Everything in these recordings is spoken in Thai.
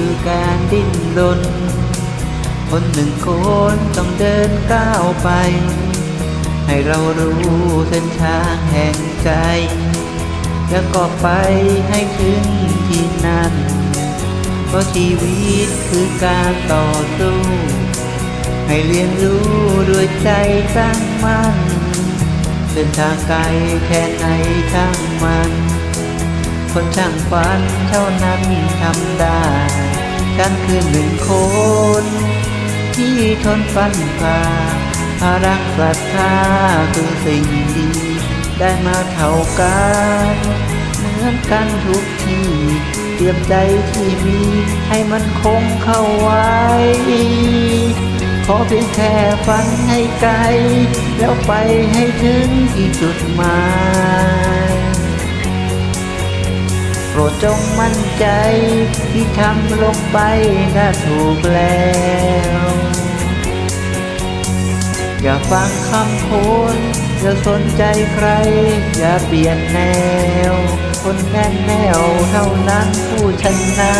คือการดิ้นรน คนหนึ่งคนต้องเดินก้าวไป ให้เรารู้เส้นทางแห่งใจ แล้วก็ไปให้ถึงที่นั่น เพราะชีวิตคือการต่อสู้ ให้เรียนรู้ด้วยใจตั้งมั่นเส้นทางไกลแค่ไหนช่างมันคนช่างฝันเท่านั้นทำได้ ฉันคือหนึ่งคน ที่ทนฟันฝ่าพารักศรัทธาคือสิ่งดี ได้มาเท่ากัน เหมือนกันทุกที่เตรียมใจที่มีให้มันคงเข้าไว้ ขอเพียงแค่ฝันให้ไกล แล้วไปให้ถึงที่จุดหมาย รดจงมั่นใจ ที่ทำลงไปน่าถูกแล้ว อย่าฟังคำคนอย่าสนใจใคร อย่าเปลี่ยนแนว คนแน่นแนวเท่านั้นผู้ชนะ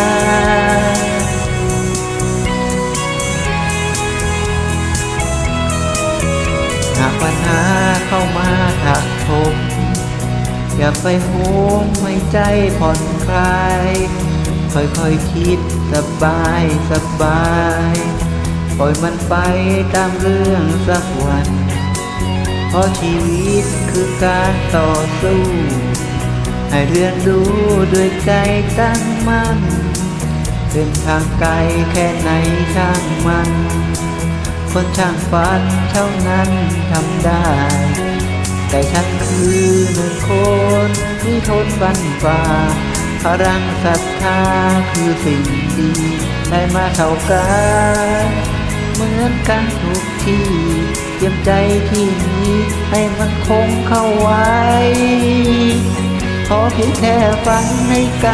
อย่าไปโหมให้ใจผ่อนคลาย ค่อยๆคคิดสบายสบาย ปล่อยมันไปตามเรื่องสักวัน เพราะชีวิตคือการต่อสู้ ให้เรียนรู้ด้วยใจตั้งมั่นเส้นทางไกลแค่ไหนช่างมัน คนช่างฝันเท่านั้นทำได้ แต่ฉันคือหนึ่งคนที่ทนบันฝ่าพลังศรัทธาคือสิ่งดีได้มาเท่ากันเหมือนกันทุกที่เตรียมใจที่มีให้มันคงเข้าไว้ขอเพียงแค่ฟังให้ไกล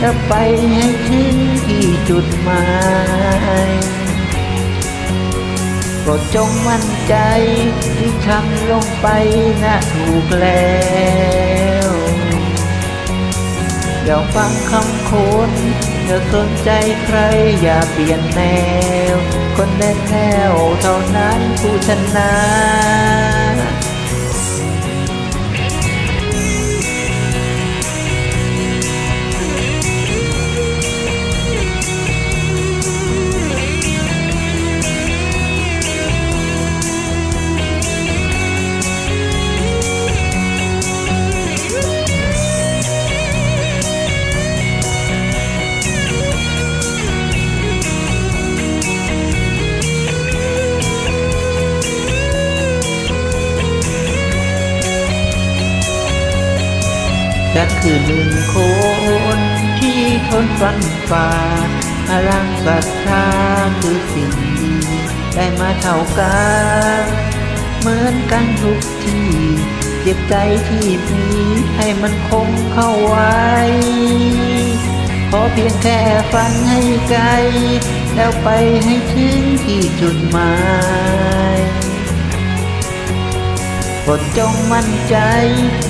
และไปให้ถึงที่จุดหมาย รดจงมั่นใจที่ทำลงไปน่ะถูกแล้วอย่าฟังคำคนอย่าสนใจใครอย่าเปลี่ยนแนว คนแน่แนวเท่านั้นผู้ชนะ ฉันคือหนึ่งคนที่ทนฟันฝ่าพลังศรัทธาคือสิ่งดีได้มาเท่ากันเหมือนกันทุกทีเจ็บใจที่มีให้มันคงเข้าไว้ ขอเพียงแค่ฝันให้ไกล แล้วไปให้ถึงที่จุดหมาย ปรดจงมั่นใจ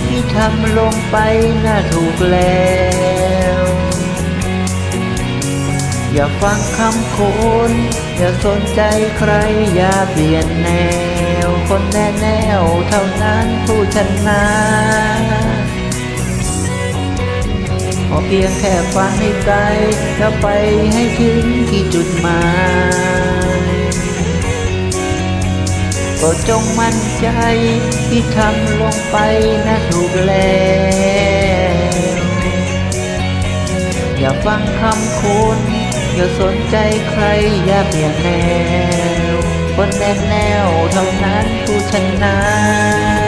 ที่ทำลงไปน่าถูกแล้ว อย่าฟังคำคนอย่าสนใจใครอย่าเปลี่ยนแนว คนแน่แนวเท่านั้นผู้ชนะขอเพียงแค่ฝันให้ไกลแล้วไปให้ถึงที่จุดหมาย ก็จงมั่นใจที่ทำลงไปนะถูกแล้วอย่าฟังคำคุณอย่าสนใจใครอย่าเปลี่ยนแนวคนแน่แนวเท่านั้นผู้ชนะ